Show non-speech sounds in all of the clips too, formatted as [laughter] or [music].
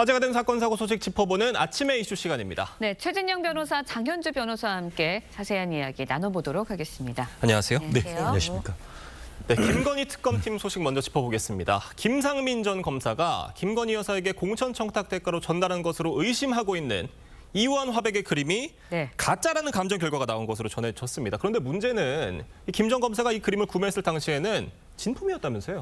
화제가 된 사건 사고 소식 짚어보는 아침의 이슈 시간입니다. 네, 최진영 변호사, 장현주 변호사와 함께 자세한 이야기 나눠보도록 하겠습니다. 안녕하세요. 안녕하세요. 안녕하십니까. 네, 김건희 특검팀 소식 먼저 짚어보겠습니다. 김상민 전 검사가 김건희 여사에게 공천 청탁 대가로 전달한 것으로 의심하고 있는 이완 화백의 그림이 네. 가짜라는 감정 결과가 나온 것으로 전해졌습니다. 그런데 문제는 김 전 검사가 이 그림을 구매했을 당시에는 진품이었다면서요?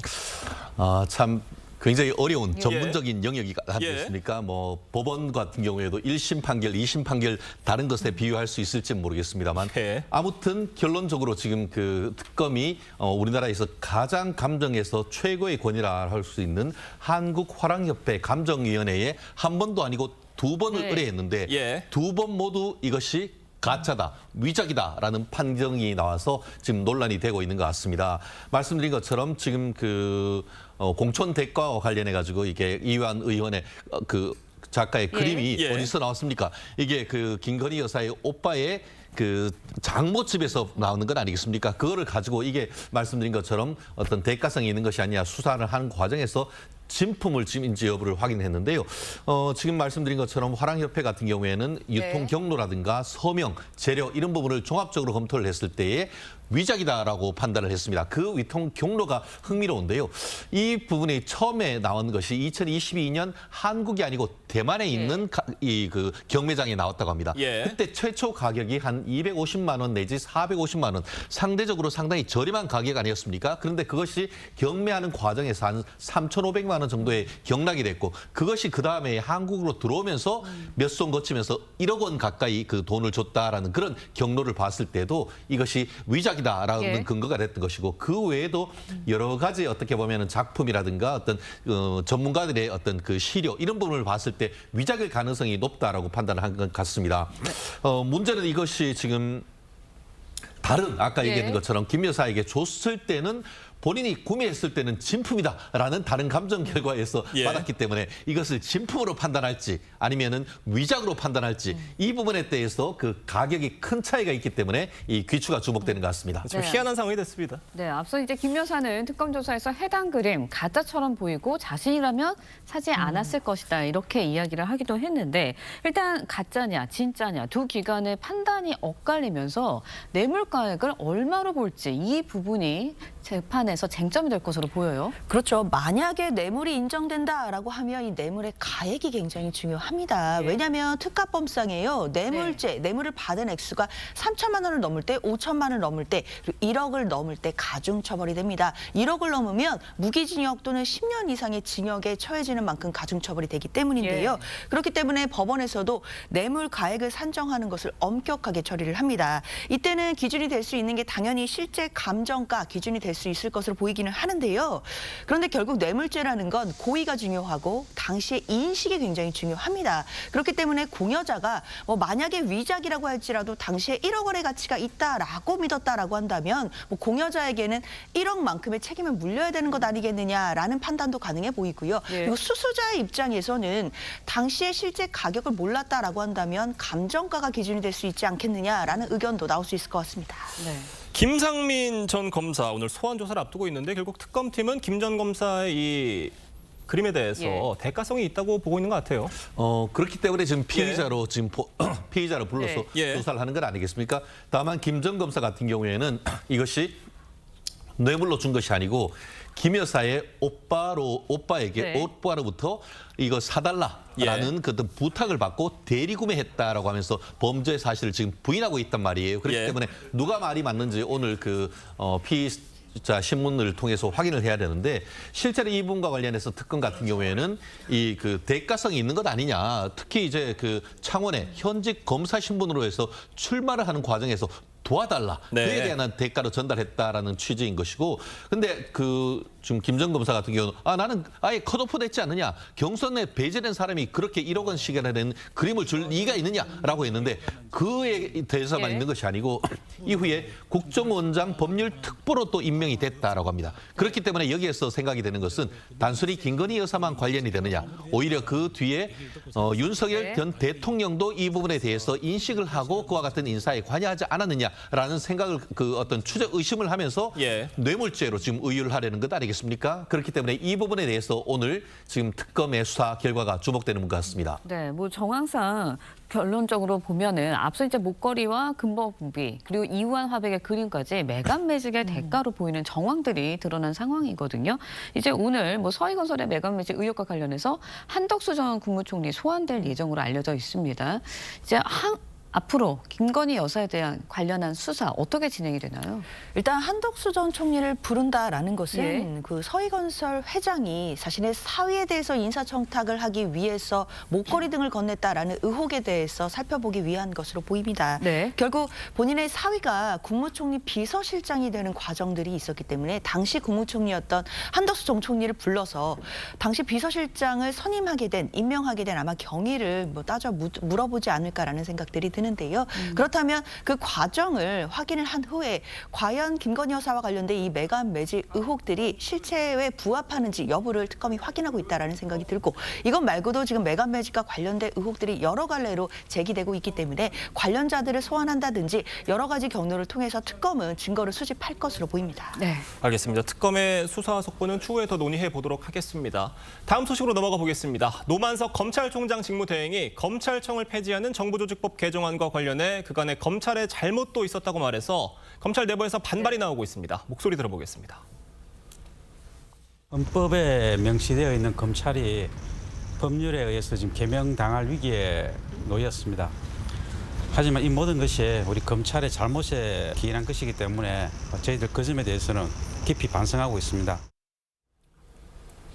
아, 참 굉장히 어려운 예. 전문적인 영역이 아니겠습니까? 뭐 법원 같은 경우에도 1심 판결, 2심 판결 다른 것에 비유할 수 있을지 모르겠습니다만 네. 아무튼 결론적으로 지금 그 특검이 어, 우리나라에서 가장 감정에서 최고의 권위라 할 수 있는 한국 화랑협회 감정위원회에 한 번도 아니고 두 번을 네. 의뢰했는데 예. 두 번 모두 이것이 가짜다, 위작이다라는 판정이 나와서 지금 논란이 되고 있는 것 같습니다. 말씀드린 것처럼 지금 그 어, 공천 대가와 관련해 가지고 이게 이완 의원의 어, 그 작가의 그림이 예. 어디서 나왔습니까? 이게 그 김건희 여사의 오빠의 그 장모 집에서 나오는 건 아니겠습니까? 그거를 가지고 이게 말씀드린 것처럼 어떤 대가성이 있는 것이 아니라 수사를 하는 과정에서 진품을 지금인지 여부를 확인했는데요. 어, 지금 말씀드린 것처럼 화랑협회 같은 경우에는 유통 네. 경로라든가 서명, 재료 이런 부분을 종합적으로 검토를 했을 때에 위작이다라고 판단을 했습니다. 그 유통 경로가 흥미로운데요. 이 부분이 처음에 나온 것이 2022년 한국이 아니고 대만에 있는 이그 경매장에 나왔다고 합니다. 예. 그때 최초 가격이 한 250만 원 내지 450만 원 상대적으로 상당히 저렴한 가격 아니었습니까? 그런데 그것이 경매하는 과정에서 한 3,500만 원 정도의 경락이 됐고 그것이 그 다음에 한국으로 들어오면서 몇 손 거치면서 1억 원 가까이 그 돈을 줬다라는 그런 경로를 봤을 때도 이것이 위작 이 다라는 예. 근거가 됐던 것이고 그 외에도 여러 가지 어떻게 보면은 작품이라든가 어떤 어, 전문가들의 어떤 그 시료 이런 부분을 봤을 때 위작일 가능성이 높다라고 판단을 한 것 같습니다. 어, 문제는 이것이 지금 다른 아까 예. 얘기했던 것처럼 김 여사에게 줬을 때는 본인이 구매했을 때는 진품이다라는 다른 감정 결과에서 예. 받았기 때문에 이것을 진품으로 판단할지 아니면은 위작으로 판단할지 이 부분에 대해서 그 가격이 큰 차이가 있기 때문에 이 귀추가 주목되는 것 같습니다. 좀 네. 희한한 상황이 됐습니다. 네, 앞서 이제 김 여사는 특검 조사에서 해당 그림 가짜처럼 보이고 자신이라면 사지 않았을 것이다 이렇게 이야기를 하기도 했는데 일단 가짜냐 진짜냐 두 기관의 판단이 엇갈리면서 뇌물 가액을 얼마로 볼지 이 부분이 재판에서 쟁점이 될 것으로 보여요. 그렇죠. 만약에 뇌물이 인정된다라고 하면 이 뇌물의 가액이 굉장히 중요합니다. 예. 왜냐하면 특가법상에요. 뇌물죄, 뇌물을 받은 액수가 3천만 원을 넘을 때, 5천만 원을 넘을 때, 그리고 1억을 넘을 때 가중 처벌이 됩니다. 1억을 넘으면 무기징역 또는 10년 이상의 징역에 처해지는 만큼 가중 처벌이 되기 때문인데요. 예. 그렇기 때문에 법원에서도 뇌물 가액을 산정하는 것을 엄격하게 처리를 합니다. 이때는 기준이 될 수 있는 게 당연히 실제 감정가 기준이 될수 있을 것으로 보이기는 하는데요. 그런데 결국 뇌물죄라는 건 고의가 중요하고 당시의 인식이 굉장히 중요합니다. 그렇기 때문에 공여자가 뭐 만약에 위작이라고 할지라도 당시에 1억 원의 가치가 있다라고 믿었다라고 한다면 뭐 공여자에게는 1억만큼의 책임을 물려야 되는 것 아니겠느냐라는 판단도 가능해 보이고요. 예. 그리고 수수자의 입장에서는 당시에 실제 가격을 몰랐다라고 한다면 감정가가 기준이 될 수 있지 않겠느냐라는 의견도 나올 수 있을 것 같습니다. 네. 김상민 전 검사 오늘 소환 조사를 앞두고 있는데 결국 특검팀은 김 전 검사의 이 그림에 대해서 예. 대가성이 있다고 보고 있는 것 같아요. 어 그렇기 때문에 지금 피의자로 지금 보- [clears throat] 피의자를 불러서 네. 예. 조사를 하는 건 아니겠습니까? 다만 김 전 검사 같은 경우에는 [clears throat] 이것이 뇌물로 준 것이 아니고 김 여사의 오빠로 오빠에게 네. 오빠로부터 이거 사달라라는 그 어떤 부탁을 받고 대리 구매했다라고 하면서 범죄 사실을 지금 부인하고 있단 말이에요. 그렇기 예. 때문에 누가 말이 맞는지 오늘 그 어, 피 자 신문을 통해서 확인을 해야 되는데 실제로 이 부분과 관련해서 특검 같은 경우에는 이 그 대가성이 있는 것 아니냐 특히 이제 그 창원의 현직 검사 신분으로 해서 출마를 하는 과정에서 도와달라 네. 그에 대한 대가로 전달했다라는 취지인 것이고 근데 그 지금 김정 검사 같은 경우는 아 나는 아예 컷오프 됐지 않느냐 경선에 배제된 사람이 그렇게 1억 원씩이나 되는 그림을 줄 이가 있느냐라고 했는데 그에 대해서만 예. 있는 것이 아니고 [clears throat] 이후에 국정원장 법률 특보로 또 임명이 됐다라고 합니다. 그렇기 때문에 여기에서 생각이 되는 것은 단순히 김건희 여사만 관련이 되느냐 오히려 그 뒤에 어, 윤석열 네. 전 대통령도 이 부분에 대해서 인식을 하고 그와 같은 인사에 관여하지 않았느냐 아니냐라는 생각을 그 어떤 추적 의심을 하면서 예. 뇌물죄로 지금 의율을 하려는 것 아니겠습니까? 그렇기 때문에 이 부분에 대해서 오늘 지금 특검의 수사 결과가 주목되는 것 같습니다. 네, 뭐 정황상 결론적으로 보면은 앞서 이제 목걸이와 금법비 그리고 이우한 화백의 그림까지 매간 매직의 대가로 보이는 정황들이 드러난 상황이거든요. 이제 오늘 뭐 서희건설의 매간 매직 의혹과 관련해서 한덕수 전 국무총리 소환될 예정으로 알려져 있습니다. 이제 한 앞으로 김건희 여사에 대한 관련한 수사 어떻게 진행이 되나요? 일단 한덕수 전 총리를 부른다라는 것은 예. 그 서희건설 회장이 자신의 사위에 대해서 인사청탁을 하기 위해서 목걸이 등을 건넸다라는 의혹에 대해서 살펴보기 위한 것으로 보입니다. 네. 결국 본인의 사위가 국무총리 비서실장이 되는 과정들이 있었기 때문에 당시 국무총리였던 한덕수 전 총리를 불러서 당시 비서실장을 선임하게 된 임명하게 된 아마 경위를 뭐 따져 묻- 물어보지 않을까라는 생각들이 드는데요. 그렇다면 그 과정을 확인을 한 후에 과연 김건희 여사와 관련된 이 매간 매직 의혹들이 실체에 부합하는지 여부를 특검이 확인하고 있다라는 생각이 들고 이것 말고도 지금 매간 매직과 관련된 의혹들이 여러 갈래로 제기되고 있기 때문에 관련자들을 소환한다든지 여러 가지 경로를 통해서 특검은 증거를 수집할 것으로 보입니다. 네. 알겠습니다. 특검의 수사 속보는 추후에 더 논의해 보도록 하겠습니다. 다음 소식으로 넘어가 보겠습니다. 노만석 검찰총장 직무대행이 검찰청을 폐지하는 정부조직법 개정안 과 관련해 그간의 검찰의 잘못도 있었다고 말해서 검찰 내부에서 반발이 나오고 있습니다. 목소리 들어보겠습니다. 헌법에 명시되어 있는 검찰이 법률에 의해서 지금 개명당할 위기에 놓였습니다. 하지만 이 모든 것이 우리 검찰의 잘못에 기인한 것이기 때문에 저희들 그 점에 대해서는 깊이 반성하고 있습니다.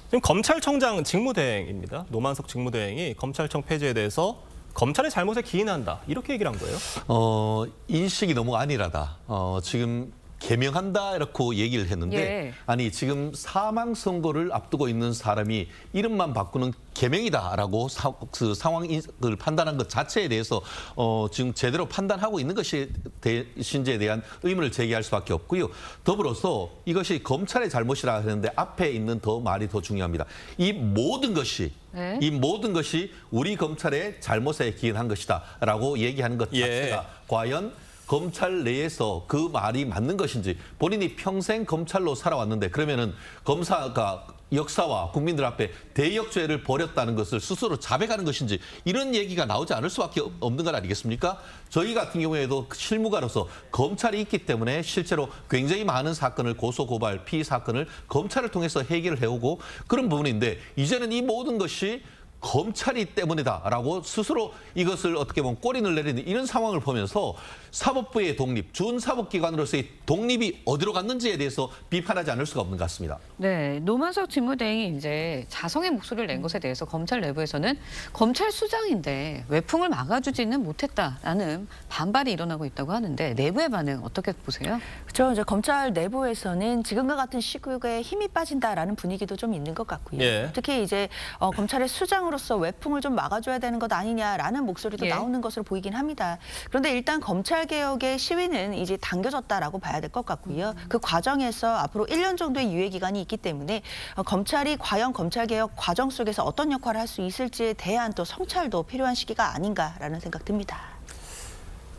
지금 검찰청장 직무대행입니다. 노만석 직무대행이 검찰청 폐지에 대해서 검찰의 잘못에 기인한다 이렇게 얘기를 한 거예요. 어, 인식이 너무 안일하다. 어, 지금 개명한다 이렇게 얘기를 했는데 예. 아니 지금 사망 선고를 앞두고 있는 사람이 이름만 바꾸는 개명이다라고 사, 그 상황을 판단한 것 자체에 대해서 어, 지금 제대로 판단하고 있는 것이 대신지에 대한 의문을 제기할 수밖에 없고요. 더불어서 이것이 검찰의 잘못이라 하는데 앞에 있는 더 말이 더 중요합니다. 이 모든 것이 네. 이 모든 것이 우리 검찰의 잘못에 기인한 것이다라고 얘기하는 것 예. 자체가 과연 검찰 내에서 그 말이 맞는 것인지 본인이 평생 검찰로 살아왔는데 그러면은 검사가 역사와 국민들 앞에 대역죄를 벌였다는 것을 스스로 자백하는 것인지 이런 얘기가 나오지 않을 수밖에 없는 것 아니겠습니까? 저희 같은 경우에도 실무가로서 검찰이 있기 때문에 실제로 굉장히 많은 사건을 고소 고발 피의 사건을 검찰을 통해서 해결을 해오고 그런 부분인데 이제는 이 모든 것이 검찰이 때문이다라고 스스로 이것을 어떻게 보면 꼬리를 내리는 이런 상황을 보면서 사법부의 독립, 준사법기관으로서의 독립이 어디로 갔는지에 대해서 비판하지 않을 수가 없는 것 같습니다. 네, 노만석 직무대행이 이제 자성의 목소리를 낸 것에 대해서 검찰 내부에서는 검찰 수장인데 외풍을 막아주지는 못했다라는 반발이 일어나고 있다고 하는데 내부의 반응 어떻게 보세요? 그렇죠. 이제 검찰 내부에서는 지금과 같은 시국에 힘이 빠진다라는 분위기도 좀 있는 것 같고요. 예. 특히 이제 어, 검찰의 수장으로 서 외풍을 좀 막아줘야 되는 것 아니냐라는 목소리도 예. 나오는 것으로 보이긴 합니다. 그런데 일단 검찰 개혁의 시위는 이제 당겨졌다라고 봐야 될 것 같고요. 그 과정에서 앞으로 1년 정도의 유예 기간이 있기 때문에 어, 검찰이 과연 검찰 개혁 과정 속에서 어떤 역할을 할 수 있을지에 대한 또 성찰도 필요한 시기가 아닌가라는 생각 듭니다.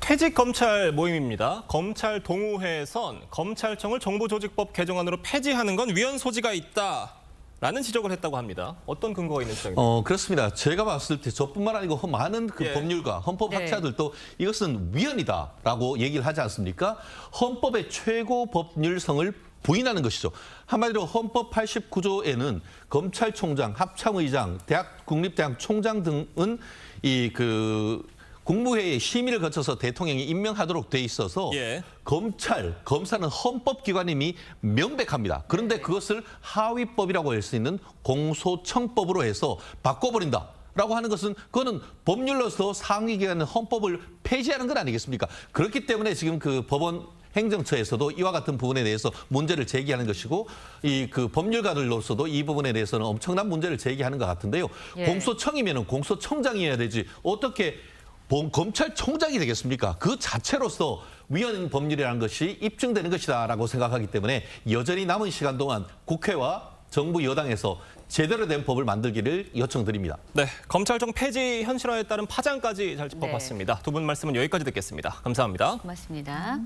퇴직 검찰 모임입니다. 검찰 동우회에선 검찰청을 정부조직법 개정안으로 폐지하는 건 위헌 소지가 있다 라는 지적을 했다고 합니다. 어떤 근거가 있는 주장입니까? 어 그렇습니다. 제가 봤을 때 저뿐만 아니고 허- 많은 그 예. 법률가 헌법 학자들도 이것은 위헌이다라고 얘기를 하지 않습니까? 헌법의 최고 법률성을 부인하는 것이죠. 한마디로 헌법 89조에는 검찰총장, 합참의장, 대학 국립대학 총장 등은 이 그 국무회의 심의를 거쳐서 대통령이 임명하도록 돼 있어서 예. 검찰, 검사는 헌법기관임이 명백합니다. 그런데 그것을 하위법이라고 할 수 있는 공소청법으로 해서 바꿔버린다. 라고 하는 것은 그거는 법률로서 상위기관 헌법을 폐지하는 건 아니겠습니까? 그렇기 때문에 지금 그 법원 행정처에서도 이와 같은 부분에 대해서 문제를 제기하는 것이고 이 그 법률가들로서도 이 부분에 대해서는 엄청난 문제를 제기하는 것 같은데요. 예. 공소청이면은 공소청장이어야 되지 어떻게 본 검찰총장이 되겠습니까? 그 자체로서 위헌 법률이라는 것이 입증되는 것이다라고 생각하기 때문에 여전히 남은 시간 동안 국회와 정부 여당에서 제대로 된 법을 만들기를 요청드립니다. 네, 검찰청 폐지 현실화에 따른 파장까지 잘 짚어봤습니다. 두분 말씀은 여기까지 듣겠습니다. 감사합니다. 고맙습니다.